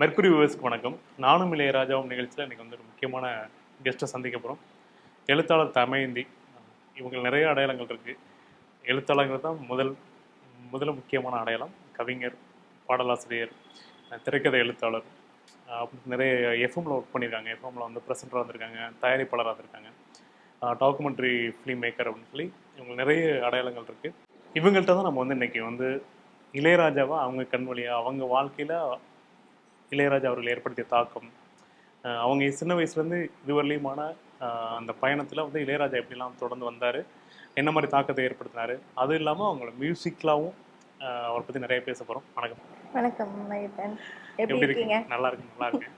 Mercury வியூவர்ஸ்க்கு வணக்கம். நானும் இளையராஜாவும் நிகழ்ச்சியில் இன்னைக்கு வந்து ஒரு முக்கியமான கெஸ்ட்டை சந்திக்க போகிறோம் எழுத்தாளர் தமயந்தி. இவங்க நிறைய அடையாளங்கள் இருக்குது எழுத்தாளர்கள் தான் முதல் முதல் முக்கியமான அடையாளம். கவிஞர் பாடலாசிரியர் திரைக்கதை எழுத்தாளர். நிறைய எஃப்எம்ல ஒர்க் பண்ணியிருக்காங்க. எஃப்எம்ல வந்து ப்ரெசென்டராக இருந்திருக்காங்க தயாரிப்பாளராக இருந்திருக்காங்க. டாக்குமெண்ட்ரி ஃபிலிம் மேக்கர் அப்படின்னு சொல்லி இவங்க நிறைய அடையாளங்கள் இருக்குது இவங்கள்ட்ட தான் நம்ம வந்து இன்னைக்கு வந்து இளையராஜாவை அவங்க கண் வழியாக அவங்க வாழ்க்கையில் இளையராஜா அவர்கள் ஏற்படுத்திய தாக்கம். அவங்க சின்ன வயசுலேருந்து இதுவரையிலுமான அந்த பயணத்தில் வந்து இளையராஜா எப்படிலாம் தொடர்ந்து வந்தார் என்ன மாதிரி தாக்கத்தை ஏற்படுத்தினாரு அது இல்லாமல் அவங்களோட மியூசிக்லாவும் அவரை பற்றி நிறைய பேச போகிறோம் வணக்கம். வணக்கம் எப்படி எப்படி இருக்கீங்க? நல்லா இருக்கு நல்லா இருக்கு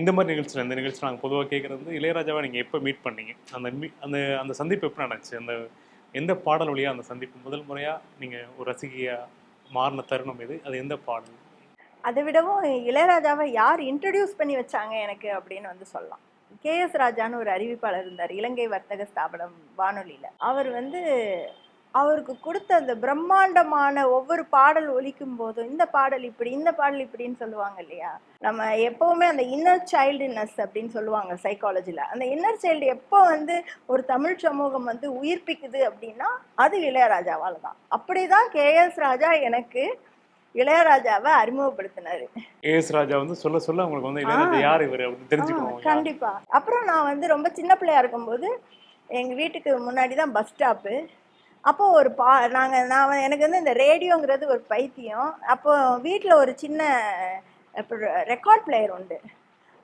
இந்த மாதிரி நிகழ்ச்சியில் இந்த நிகழ்ச்சி நாங்கள் பொதுவாக கேட்குறது வந்து இளையராஜாவை நீங்கள் எப்போ மீட் பண்ணீங்க? அந்த மீ அந்த அந்த சந்திப்பு எப்போ நடந்துச்சு? அந்த எந்த பாடல் வழியாக அந்த சந்திப்பு? முதல் முறையாக நீங்கள் ஒரு ரசிகையாக மாறின தருணம் எது? அது எந்த பாடல்? அதை விடவும் இளையராஜாவை யார் இன்ட்ரடியூஸ் பண்ணி வச்சாங்க எனக்கு அப்படின்னு வந்து சொல்லலாம். கே எஸ் ராஜான்னு ஒரு அறிவிப்பாளர் இருந்தார் இலங்கை வர்த்தக ஸ்தாபனம் வானொலியில். அவர் வந்து அவருக்கு கொடுத்த அந்த பிரம்மாண்டமான ஒவ்வொரு பாடல் ஒலிக்கும் போதும் இந்த பாடல் இப்படி இந்த பாடல் இப்படின்னு சொல்லுவாங்க இல்லையா? நம்ம எப்பவுமே அந்த இன்னர் சைல்டுனஸ் அப்படின்னு சொல்லுவாங்க சைக்காலஜியில் அந்த இன்னர் சைல்டு எப்போ வந்து ஒரு தமிழ் சமூகம் வந்து உயிர்ப்பிக்குது அப்படின்னா அது இளையராஜாவால் தான். அப்படிதான் கே எஸ் ராஜா எனக்கு இளையராஜாவை அறிமுகப்படுத்தினாரு. ஏஎஸ் ராஜா வந்து சொல்ல சொல்ல அவங்களுக்கு வந்து இளையராஜா யார் இவர் தெரிஞ்சுக்கணும். கண்டிப்பா. அப்புறம் நான் வந்து ரொம்ப சின்ன பிள்ளையா இருக்கும்போது எங்க வீட்டுக்கு முன்னாடி தான் பஸ் ஸ்டாப்பு அப்போ ஒரு பா நாங்கள் நான் எனக்கு வந்து இந்த ரேடியோங்கிறது ஒரு பைத்தியம். அப்போ வீட்டில் ஒரு சின்ன ரெக்கார்ட் பிளேயர் உண்டு.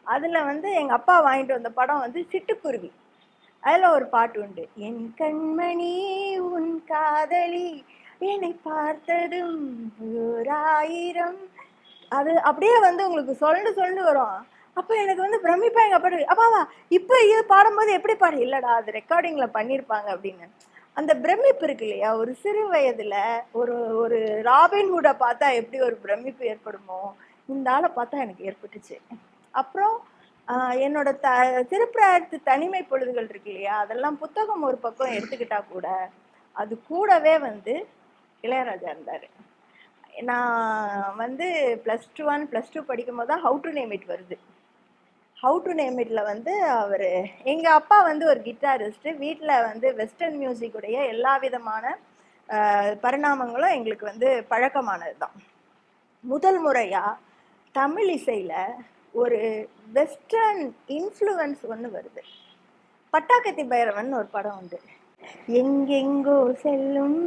அதில் வந்து எங்கள் அப்பா வாங்கிட்டு வந்த படம் வந்து சிட்டுக்குருவி. அதில் ஒரு பாட்டு உண்டு என் கண்மணி உன் காதலி என்னை பார்த்ததும் ஓராயிரம் அது அப்படியே வந்து உங்களுக்கு சொல்லிட்டு சொல்லிட்டு வரும். அப்போ எனக்கு வந்து பிரமிப்பா எங்கள் அப்பா அப்பாவா இப்போ இது பாடும்போது எப்படி பாடு? இல்லைடா அது ரெக்கார்டிங்கில் பண்ணியிருப்பாங்க அப்படின்னு. அந்த பிரமிப்பு இருக்கு இல்லையா? ஒரு சிறு வயதில் ஒரு ஒரு ராபின்ஹுட்டை பார்த்தா எப்படி ஒரு பிரமிப்பு ஏற்படுமோ இந்த ஆளை பார்த்தா எனக்கு ஏற்பட்டுச்சு. அப்புறம் என்னோட த திருப்பிராயத்து தனிமை பொழுதுகள் இருக்கு இல்லையா? அதெல்லாம் புத்தகம் ஒரு பக்கம் எடுத்துக்கிட்டா கூட அது கூடவே வந்து இளையராஜா இருந்தார். நான் வந்து plus two one plus two படிக்கும்போது தான் ஹவு டு நேம் இட் வருது. ஹவு டு நேம் இட்டில் வந்து அவர் எங்கள் அப்பா வந்து ஒரு கிட்டாரிஸ்ட்டு வீட்டில் வந்து வெஸ்டர்ன் மியூசிக்குடைய எல்லா விதமான பரிணாமங்களும் எங்களுக்கு வந்து பழக்கமானது தான். முதல் முறையாக தமிழ் இசையில் ஒரு வெஸ்டர்ன் இன்ஃப்ளூயன்ஸ் ஒன்று வருது. பட்டாக்கத்தி பைரவன் ஒரு படம் உண்டு. எங்கெங்கோ செல்லும்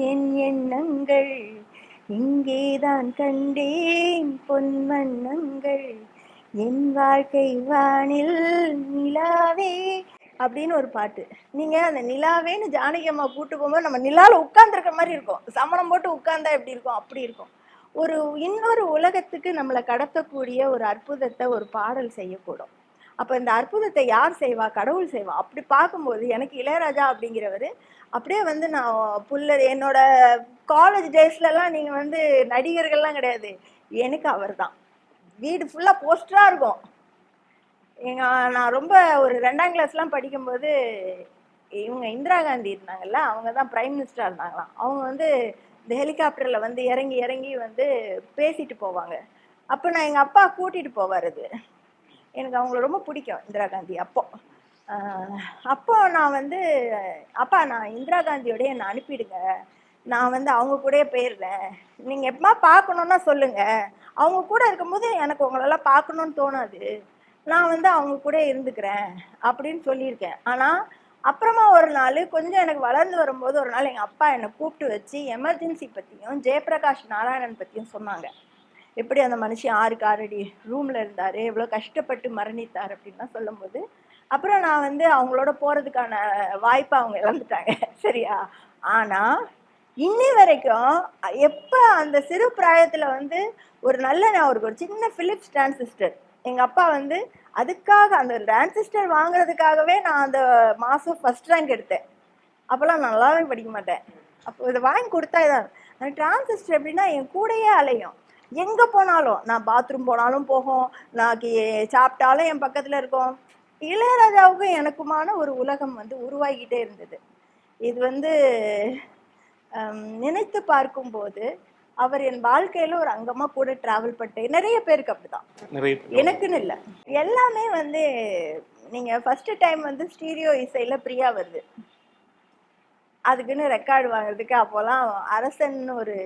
என் எண்ணங்கள் இங்கேதான் கண்டேன் பொன்வண்ணங்கள் என் வாழ்க்கை வானில் நிலாவே அப்படின்னு ஒரு பாட்டு. நீங்க அந்த நிலாவேன்னு ஜானகி அம்மா கூட்டு போகும்போது நம்ம நிலால உட்கார்ந்துருக்க மாதிரி இருக்கும். சமணம் போட்டு உட்கார்ந்தா எப்படி இருக்கும்? அப்படி இருக்கும். ஒரு இன்னொரு உலகத்துக்கு நம்மளை கடத்தக்கூடிய ஒரு அற்புதத்தை ஒரு பாடல் செய்யக்கூடும். அப்போ இந்த அற்புதத்தை யார் செய்வா? கடவுள் செய்வா? அப்படி பார்க்கும்போது எனக்கு இளையராஜா அப்படிங்கிறவர் அப்படியே வந்து நான் புல்லர் என்னோட காலேஜ் டேஸ்லலாம் நீங்கள் வந்து நடிகர்கள்லாம் கிடையாது. எனக்கு அவர் தான் வீடு ஃபுல்லாக போஸ்டராக இருக்கும். எங்கள் நான் ரொம்ப ஒரு ரெண்டாம் கிளாஸ்லாம் படிக்கும்போது இவங்க இந்திரா காந்தி இருந்தாங்கல்ல அவங்க தான் பிரைம் மினிஸ்டராக இருந்தாங்களாம். அவங்க வந்து இந்த ஹெலிகாப்டரில் வந்து இறங்கி இறங்கி வந்து பேசிட்டு போவாங்க. அப்போ நான் எங்கள் அப்பா கூட்டிகிட்டு போவார் அது. எனக்கு அவங்கள ரொம்ப பிடிக்கும் இந்திரா காந்தி அப்போ. அப்போ நான் வந்து அப்பா நான் இந்திரா காந்தியோட என்னை அனுப்பிடுங்க. நான் வந்து அவங்க கூடயே போயிடுறேன். நீங்கள் எப்பமா பார்க்கணுன்னா சொல்லுங்கள் அவங்க கூட இருக்கும்போது எனக்கு உங்களெல்லாம் பார்க்கணுன்னு தோணாது. நான் வந்து அவங்க கூட இருந்துக்கிறேன் அப்படின்னு சொல்லியிருக்கேன். ஆனால் அப்புறமா ஒரு நாள் கொஞ்சம் எனக்கு வளர்ந்து வரும்போது ஒரு நாள் எங்கள் அப்பா என்னை கூப்பிட்டு வச்சு எமர்ஜென்சி பற்றியும் ஜெயபிரகாஷ் நாராயணன் பற்றியும் சொன்னாங்க. எப்படி அந்த மனுஷன் ஆறுக்கு ஆறடி ரூமில் இருந்தார்? எவ்வளோ கஷ்டப்பட்டு மரணித்தார் அப்படின்லாம் சொல்லும்போது அப்புறம் நான் வந்து அவங்களோட போகிறதுக்கான வாய்ப்பை அவங்க இழந்துட்டாங்க. சரியா? ஆனால் இன்னி வரைக்கும் எப்போ அந்த சிறு பிராயத்தில் வந்து ஒரு நல்ல நான் ஒரு ஒரு சின்ன ஃபிலிப்ஸ் டிரான்சிஸ்டர் எங்கள் அப்பா வந்து அதுக்காக அந்த டிரான்சிஸ்டர் வாங்குறதுக்காகவே நான் அந்த மாதம் ஃபஸ்ட் ரேங்க் எடுத்தேன். அப்போல்லாம் நல்லாவே படிக்க மாட்டேன். அப்போ இதை வாங்கி கொடுத்தா இதான் அந்த டிரான்சிஸ்டர் எப்படின்னா என் கூடயே அலையும். எங்கே போனாலும்? நான் பாத்ரூம் போனாலும் போகும். நான் சாப்பிட்டாலும் என் பக்கத்தில் இருக்கும். இளையராஜாவுக்கும் எனக்குமான ஒரு உலகம் வந்து உருவாகிக்கிட்டே இருந்தது. இது வந்து நினைத்து பார்க்கும்போது அவர் என் வாழ்க்கையில ஒரு அங்கமா கூட டிராவல் பண்ணிட்டு நிறைய பேருக்கு அப்படிதான். எனக்குன்னு இல்லை. எல்லாமே வந்து நீங்க ஃபர்ஸ்ட் டைம் வந்து ஸ்டீரியோ இசையில பிரியா வருது. அதுக்குன்னு ரெக்கார்டு வாங்குறதுக்கு அப்போல்லாம் அரசன் ஒரு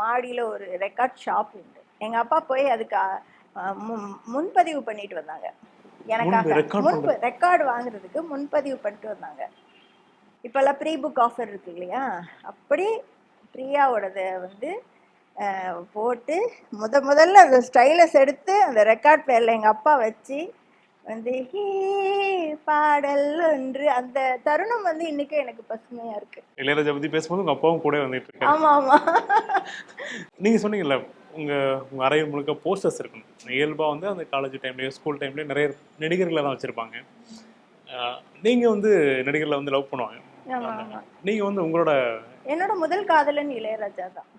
மாடியில ஒரு ரெக்கார்ட் ஷாப் உண்டு. எங்க அப்பா போய் அதுக்கு முன்பதிவு பண்ணிட்டு வந்தாங்க. எனக்காக. முன்பு ரெக்கார்டு வாங்குறதுக்கு முன்பதிவு பண்ணிட்டு வந்தாங்க. இப்போல்லாம் ப்ரீ புக் ஆஃபர் இருக்கு இல்லையா? அப்படி பிரியாவோடத வந்து போட்டு முத முதல்ல அந்த ஸ்டைலஸ் எடுத்து அந்த ரெக்கார்ட் பிளேயரில் எங்கள் அப்பா வச்சு வந்து ஹீ பாடல் ஒன்று அந்த தருணம் வந்து இன்னைக்கு எனக்கு பசுமையா இருக்கு. இளையராஜா பத்தி பேசும்போது உங்க அப்பாவும் கூட வந்துட்டு இருக்காரு. ஆமா ஆமா. நீங்க சொன்னீங்கல்ல உங்க உங்க அறை முழுக்க போஸ்டர்ஸ் இருக்கணும். இயல்பா வந்து அந்த காலேஜ் டைம்லயோ ஸ்கூல் டைம்லயோ நிறைய நடிகர்களை தான் வச்சிருப்பாங்க. நீங்க வந்து நடிகர்களை வந்து லவ் பண்ணுவாங்க. நீங்க வந்து உங்களோட என்னோட முதல் காதலன் இளையராஜா தான்.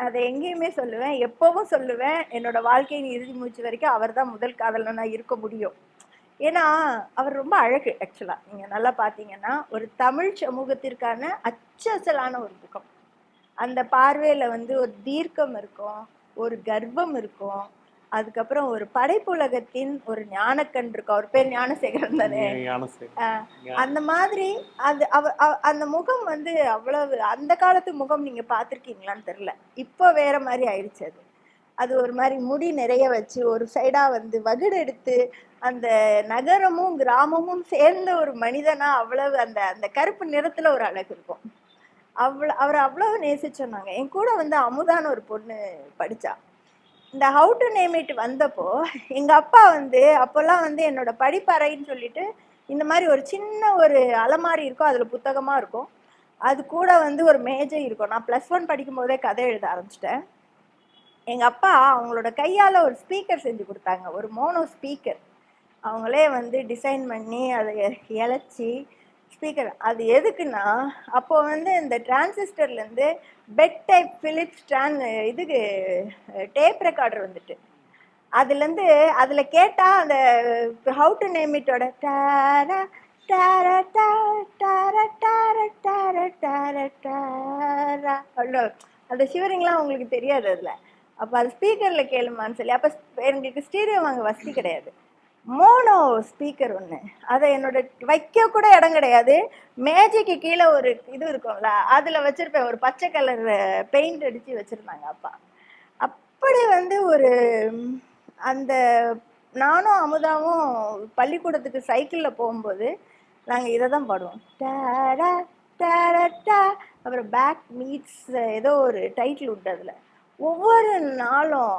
நான் அதை எங்கேயுமே சொல்லுவேன். எப்பவும் சொல்லுவேன். என்னோட வாழ்க்கையின் இறுதி மூச்சு வரைக்கும் அவர் தான் முதல் நான் இருக்க முடியும். ஏன்னா அவர் ரொம்ப அழகு ஆக்சுவலாக நீங்கள் நல்லா பார்த்தீங்கன்னா ஒரு தமிழ் சமூகத்திற்கான அச்சசலான ஒரு புகம் அந்த பார்வையில் வந்து ஒரு தீர்க்கம் இருக்கும் ஒரு கர்வம் இருக்கும். அதுக்கப்புறம் ஒரு படைப்புலகத்தின் ஒரு ஞானக்கண் இருக்கும். அவர் பேர் ஞானசேகரன் தானே? அந்த மாதிரி அது அந்த முகம் வந்து அவ்வளவு அந்த காலத்து முகம் நீங்க பார்த்திருக்கீங்களான்னு தெரியல. இப்போ வேற மாதிரி ஆயிடுச்சு அது. அது ஒரு மாதிரி முடி நிறைய வச்சு ஒரு சைடா வந்து வகுடு எடுத்து அந்த நகரமும் கிராமமும் சேர்ந்த ஒரு மனிதனா அவ்வளவு அந்த அந்த கருப்பு நிறத்துல ஒரு அழகு இருக்கும். அவ்வளோ அவர் அவ்வளவு நேசிச்சோன்னாங்க என் கூட வந்து அமுதான்னு ஒரு பொண்ணு படிச்சா. இந்த ஹவு டு நேம் இட் வந்தப்போ எங்கள் அப்பா வந்து அப்போல்லாம் வந்து என்னோட படிப்பறைன்னு சொல்லிட்டு இந்த மாதிரி ஒரு சின்ன ஒரு அலமாரி இருக்கும் அதில் புத்தகமாக இருக்கும். அது கூட வந்து ஒரு மேஜை இருக்கும். நான் ப்ளஸ் ஒன் படிக்கும்போதே கதை எழுத ஆரம்பிச்சிட்டேன். எங்கள் அப்பா அவங்களோட கையால் ஒரு ஸ்பீக்கர் செஞ்சு கொடுத்தாங்க. ஒரு மோனோ ஸ்பீக்கர் அவங்களே வந்து டிசைன் பண்ணி அதை இழைச்சி ஸ்பீக்கர் அது எதுக்குன்னா அப்போ வந்து இந்த டிரான்சிஸ்டர்லேருந்து பெட் டைப் ஃபிலிப்ஸ் ட்ரான் இதுக்கு டேப் ரெக்கார்டர் வந்துட்டு. அதுலேருந்து அதில் கேட்டால் அந்த ஹவு டு நேம் இட்டோட டாரா டார டார டார டார டாரா டாரா அவ்வளோ. அந்த ஷிவரிங்லாம் உங்களுக்கு தெரியாது அதில். அப்போ அது ஸ்பீக்கரில் கேளுமான்னு சொல்லி அப்போ எங்களுக்கு ஸ்டீரியோ வாங்க வசதி கிடையாது. மோனோ ஸ்பீக்கர் ஒன்று அதை என்னோட வைக்க கூட இடம் கிடையாது. மேஜைக்கு கீழே ஒரு இது இருக்கும்ல அதில் வச்சுருப்பேன். ஒரு பச்சை கலர் பெயிண்ட் அடித்து வச்சுருந்தாங்க அப்பா. அப்படி வந்து ஒரு அந்த நானும் அமுதாவும் பள்ளிக்கூடத்துக்கு சைக்கிளில் போகும்போது நாங்கள் இதை தான் பாடுவோம். டேரா டேரட்டா அப்புறம் பேக் மீட்ஸ் ஏதோ ஒரு டைட்டில் உண்டு அதில். ஒவ்வொரு நாளும்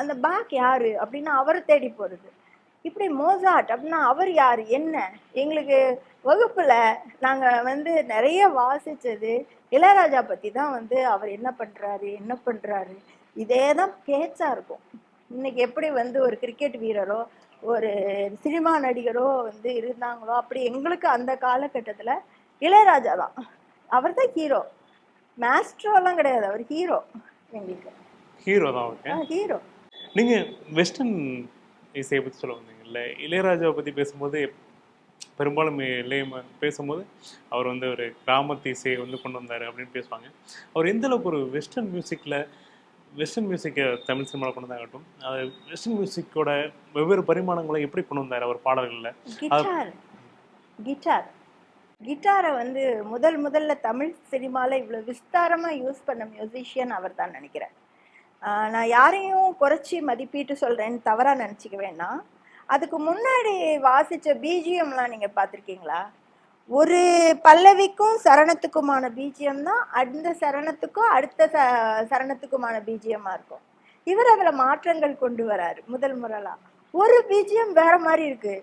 அந்த பேக் யார் அப்படின்னு அவரை தேடி போகிறது இப்படி மோசாட் அப்படின்னா அவர் யார்? என்ன? எங்களுக்கு வகுப்புல நாங்க வந்து நிறைய வாசிச்சது இளையராஜா பத்தி தான் வந்து அவர் என்ன பண்றாரு என்ன பண்றாரு. இதே தான் பேச்சா இருக்கும். இன்னைக்கு எப்படி வந்து ஒரு கிரிக்கெட் வீரரோ ஒரு சினிமா நடிகரோ வந்து இருந்தாங்களோ அப்படி எங்களுக்கு அந்த காலகட்டத்துல இளையராஜா தான். அவர் தான் ஹீரோ மேஸ்ட்ரோலாம் கிடையாது. அவர் ஹீரோ எங்களுக்கு. ஹீரோ தான் ஹீரோ நீங்க வெஸ்டர்ன் இசையை பத்தி சொல்ல வந்தீங்கல்ல இளையராஜாவை பத்தி பேசும்போது பெரும்பாலும் இளைய பேசும்போது அவர் வந்து ஒரு கிராமத்து இசையை வந்து கொண்டு வந்தாரு அப்படின்னு பேசுவாங்க. அவர் எந்த அளவுக்கு ஒரு வெஸ்டர்ன் மியூசிக்ல வெஸ்டர்ன் மியூசிக்கை தமிழ் சினிமாவில் கொண்டு வந்தாகட்டும் அது வெஸ்டர்ன் மியூசிக்கோட வெவ்வேறு பரிமாணங்களை எப்படி கொண்டு வந்தார் அவர் பாடல்களில்? கிட்டார் கிட்டார் கிட்டாரை வந்து முதல் முதல்ல தமிழ் சினிமாவில் இவ்வளோ விஸ்தாரமாக யூஸ் பண்ண மியூசிஷியன் அவர் தான் நினைக்கிறேன். ஆஹ் நான் யாரையும் குறைச்சி மதிப்பீட்டு சொல்கிறேன்னு தவறாக நினச்சிக்க வேணாம் அதுக்கு முன்னாடி வாசித்த பிஜிஎம்லாம் நீங்கள் பார்த்துருக்கீங்களா? ஒரு பல்லவிக்கும் சரணத்துக்குமான பிஜிஎம் தான் அந்த சரணத்துக்கும் அடுத்த ச சரணத்துக்குமான பிஜிஎம்மாக இருக்கும். இவர் அதில் மாற்றங்கள் கொண்டு வராரு முதல் முறைலா ஒரு பிஜிஎம் வேற மாதிரி இருக்கு.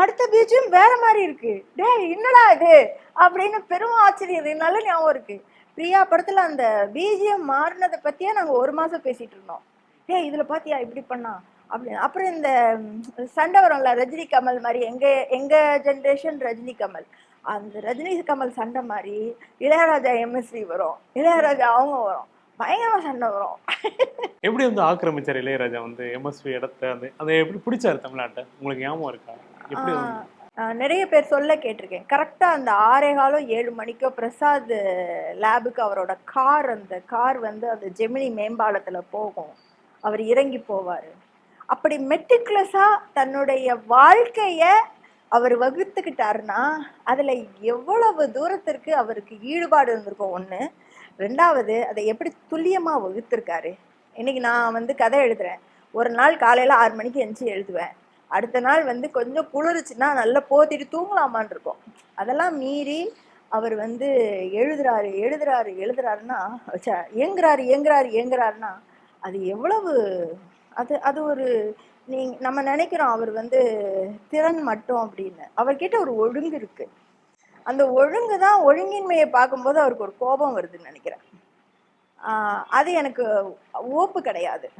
அடுத்த பிஜிஎம் வேற மாதிரி இருக்கு. டேய் என்னடா இது? அப்படின்னு பெரும் ஆச்சரியம் நல்ல ஞாபகம் இருக்கு. பிரியா படத்துல அந்த பிஜிஎம் மாறினதை பத்தியே நாங்கள் ஒரு மாசம் பேசிட்டு இருந்தோம். டேய் இதுல பாத்தியா இப்படி பண்ணா? அப்படின்னு. அப்புறம் இந்த சண்டை வரும்ல ரஜினி கமல் மாதிரி எங்க எங்க ஜென்ரேஷன் ரஜினி கமல். அந்த ரஜினி கமல் சண்டை மாதிரி இளையராஜா எம்எஸ்வி வரும் இளையராஜா அவங்க வரும். பயங்கரமா சண்டை வரும். எப்படி வந்து ஆக்கிரமிச்சார் இளையராஜா வந்து எம்எஸ்வி இடத்த? அந்த அதை எப்படி பிடிச்சாரு தமிழ்நாட்டை? உங்களுக்கு ஞாபகம் இருக்கா? எப்படி நிறைய பேர் சொல்ல கேட்டிருக்கேன். கரெக்டாக அந்த ஆறே காலம் ஏழு மணிக்கோ பிரசாத் லேபுக்கு அவரோட கார் அந்த கார் வந்து அந்த ஜெமினி மேம்பாலத்தில் போகும். அவர் இறங்கி போவார். அப்படி மெட்டிகுலஸாக தன்னுடைய வாழ்க்கையை அவர் வகுத்துக்கிட்டாருன்னா அதில் எவ்வளவு தூரத்திற்கு அவருக்கு ஈடுபாடு இருந்திருக்கும்? ஒன்று ரெண்டாவது அதை எப்படி துல்லியமாக வகுத்திருக்காரு? இன்னைக்கு நான் வந்து கதை எழுதுகிறேன் ஒரு நாள் காலையில் ஆறு மணிக்கு எந்திரிச்சு எழுதுவேன். அடுத்த நாள் வந்து கொஞ்சம் குளிருச்சுன்னா நல்லா போத்திட்டு தூங்கலாமான்னு இருக்கும். அதெல்லாம் மீறி அவர் வந்து எழுதுறாரு எழுதுறாரு எழுதுறாருன்னா இயங்குறாரு இயங்குறாரு இயங்குறாருன்னா அது எவ்வளவு அது அது ஒரு நீ நம்ம நினைக்கிறோம் அவர் வந்து திறன் மட்டும் அப்படின்னு. அவர்கிட்ட ஒரு ஒழுங்கு இருக்கு. அந்த ஒழுங்கு தான் ஒழுங்கின்மையை பார்க்கும்போது அவருக்கு ஒரு கோபம் வருதுன்னு நினைக்கிறேன். ஆஹ் அது எனக்கு ஓப்பு கிடையாது.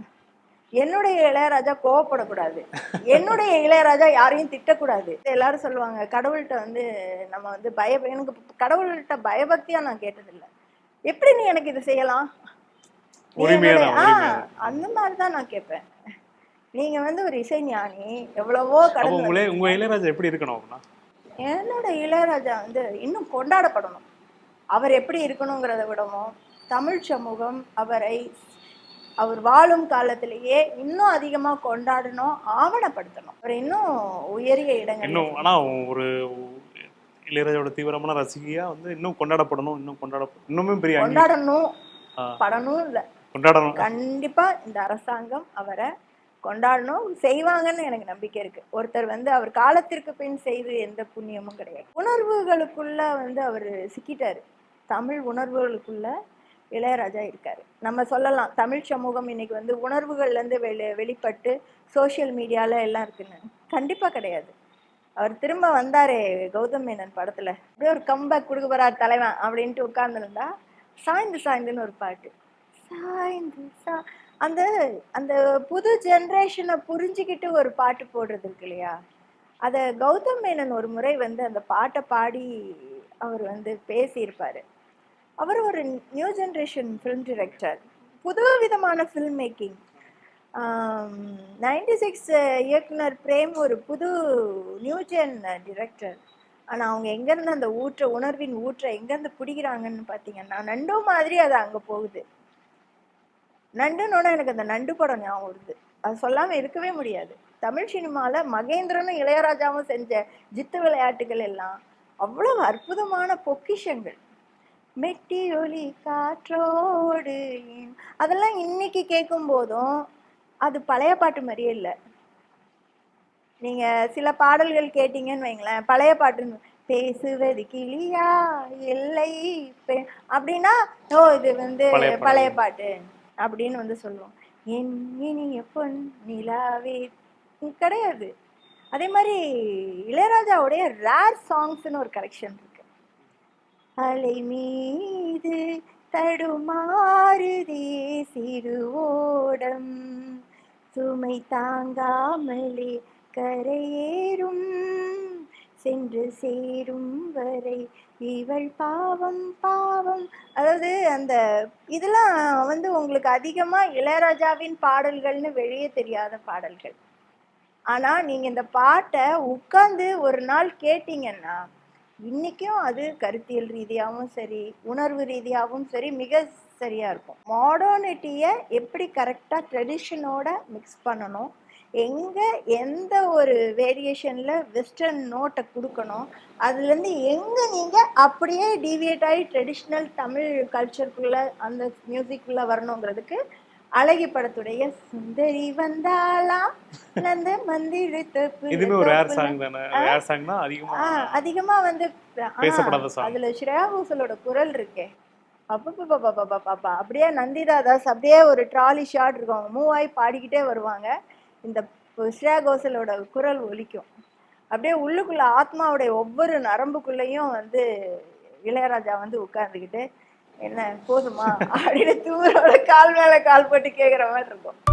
என்னுடைய இளையராஜா கோவப்படக்கூடாது. என்னுடைய இளையராஜா யாரையும் திட்டக்கூடாது. எல்லாரும் சொல்லுவாங்க கடவுள்கிட்ட வந்து நம்ம வந்து பய எனக்கு கடவுள்கிட்ட பயபக்தியா நான் கேட்டதில்லை. எப்படி நீ எனக்கு இது செய்யலாம்? அந்த மாதிரி தான் நான் கேட்பேன். நீங்க வந்து ஒரு இசைஞானி எவ்வளவோ அப்போ கடந்து உங்களே உங்க இளையராஜா எப்படி இருக்கணும் அப்படின்னா? என்னோட இளையராஜா வந்து இன்னும் கொண்டாடப்படணும். அவர் எப்படி இருக்கணுங்கிறத விடவும் தமிழ் சமூகம் அவரை அவர் வாழும் காலத்திலேயே இன்னும் அதிகமா கொண்டாடணும் ஆவணப்படுத்தணும். அவர் இன்னும் உயரிய இடங்கள் இன்னும் ஆனா ஒரு இளையராஜாவோட தீவிரமான ரசிகையா வந்து இன்னும் கொண்டாடப்படணும் இன்னும் கொண்டாட இன்னுமே பெரிய கொண்டாடணும் படணும் இல்ல. கொண்டாடணும். கண்டிப்பா இந்த அரசாங்கம் அவரை கொண்டாடணும். செய்வாங்கன்னு எனக்கு நம்பிக்கை இருக்கு. ஒருத்தர் வந்து அவர் காலத்திற்கு பின் செய்து எந்த புண்ணியமும் கிடையாது. உணர்வுகளுக்குள்ள வந்து அவர் சிக்கிட்டாரு. தமிழ் உணர்வுகளுக்குள்ள இளையராஜா இருக்காரு. நம்ம சொல்லலாம் தமிழ் சமூகம் இன்னைக்கு வந்து உணர்வுகள்ல இருந்து வெளி வெளிப்பட்டு சோஷியல் மீடியால எல்லாம் இருக்குன்னு. கண்டிப்பா கிடையாது. அவர் திரும்ப வந்தாரே கௌதம் மேனன் படத்துல. அப்படியே ஒரு கம்பேக் கொடுக்க போறார் தலைவன் அப்படின்ட்டு உட்கார்ந்துருந்தா சாய்ந்து சாய்ந்துன்னு ஒரு பாட்டு. சாய்ந்து சா அந்த அந்த புது ஜென்ரேஷனை புரிஞ்சுக்கிட்டு ஒரு பாட்டு போடுறது இருக்கு இல்லையா? அதை கௌதம் மேனன் ஒரு முறை வந்து அந்த பாட்டை பாடி அவர் வந்து பேசியிருப்பாரு. அவர் ஒரு நியூ ஜென்ரேஷன் ஃபிலிம் டிரெக்டர் புது விதமான ஃபில்ம் மேக்கிங் நைன்டி சிக்ஸ் இயக்குனர் பிரேம் ஒரு புது நியூ ஜென் டிரெக்டர் ஆனால் அவங்க எங்கேருந்து அந்த ஊற்ற உணர்வின் ஊற்றை எங்கேருந்து பிடிக்கிறாங்கன்னு பார்த்தீங்கன்னா நண்டோ மாதிரி அது அங்கே போகுது. நண்டுன்னொன்னே எனக்கு அந்த நண்டு படம் ஞாபகம் வருது. அது சொல்லாமல் இருக்கவே முடியாது. தமிழ் சினிமாவில் மகேந்திரனும் இளையராஜாவும் செஞ்ச ஜித்து விளையாட்டுகள் எல்லாம் அவ்வளவு அற்புதமான பொக்கிஷங்கள். மெட்டி ஒலி காற்றோடு அதெல்லாம் இன்னைக்கு கேட்கும் போதும் அது பழைய பாட்டு மாதிரியே இல்லை. நீங்க சில பாடல்கள் கேட்டீங்கன்னு வைங்களேன் பழைய பாட்டு பேசுவது கிளியா இல்லை அப்படின்னா ஓ இது வந்து. பழைய பாட்டு. அப்படின்னு வந்து சொல்லுவோம் என் இனிய பொன் நிலாவே கிடையாது. அதே மாதிரி இளையராஜாவுடைய ரேர் சாங்ஸ்னு ஒரு கலெக்ஷன் இருக்கு. அலை மீது தடுமாறுதே சிறு ஓடம் சுமை தாங்காமலே கரையேறும் சென்று சேரும் வரை இவள் பாவம் பாவம். அதாவது அந்த இதெல்லாம் வந்து உங்களுக்கு அதிகமாக இளையராஜாவின் பாடல்கள்னு வெளியே தெரியாத பாடல்கள். ஆனால் நீங்கள் இந்த பாட்டை உட்காந்து ஒரு நாள் கேட்டிங்கன்னா இன்னைக்கும் அது கருத்தியல் ரீதியாகவும் சரி உணர்வு ரீதியாகவும் சரி மிக சரியாக இருக்கும். மாடர்னிட்டியை எப்படி கரெக்டாக ட்ரெடிஷனோட மிக்ஸ் பண்ணணும்? எங்க எந்த ஒரு வேரியேஷன்ல வெஸ்டர்ன் நோட்டை கொடுக்கணும் அதுலேருந்து எங்க நீங்க அப்படியே டீவியேட் ஆகி ட்ரெடிஷ்னல் தமிழ் கல்ச்சருக்குள்ள அந்த மியூசிக்குள்ள வரணுங்கிறதுக்கு அழகி படத்துடைய சுந்தரி வந்தாளா நந்த மந்திரித்த இதுவுமே ஒரு ரேர் சாங் தானே? ரேர் சாங் தான் அதிகமா அதிகமா வந்து பேசப்படாத song. அதுல ஸ்ரேயா கோஷலோட குரல் இருக்கே. அப்பப்பா அப்படியே நந்திதா தாஸ் அப்படியே ஒரு ட்ராலி ஷாட் இருக்கும். மூவ் ஆகி பாடிக்கிட்டே வருவாங்க. இந்த ஸ்ரேயா கோஷலோட குரல் ஒலிக்கும். அப்படியே உள்ளுக்குள்ள ஆத்மாவுடைய ஒவ்வொரு நரம்புக்குள்ளேயும் வந்து இளையராஜா வந்து உட்கார்ந்துக்கிட்டு என்ன போதுமா? அப்படின்னு தூரோட கால் மேல கால் போட்டு கேக்குற மாதிரி இருக்கும்.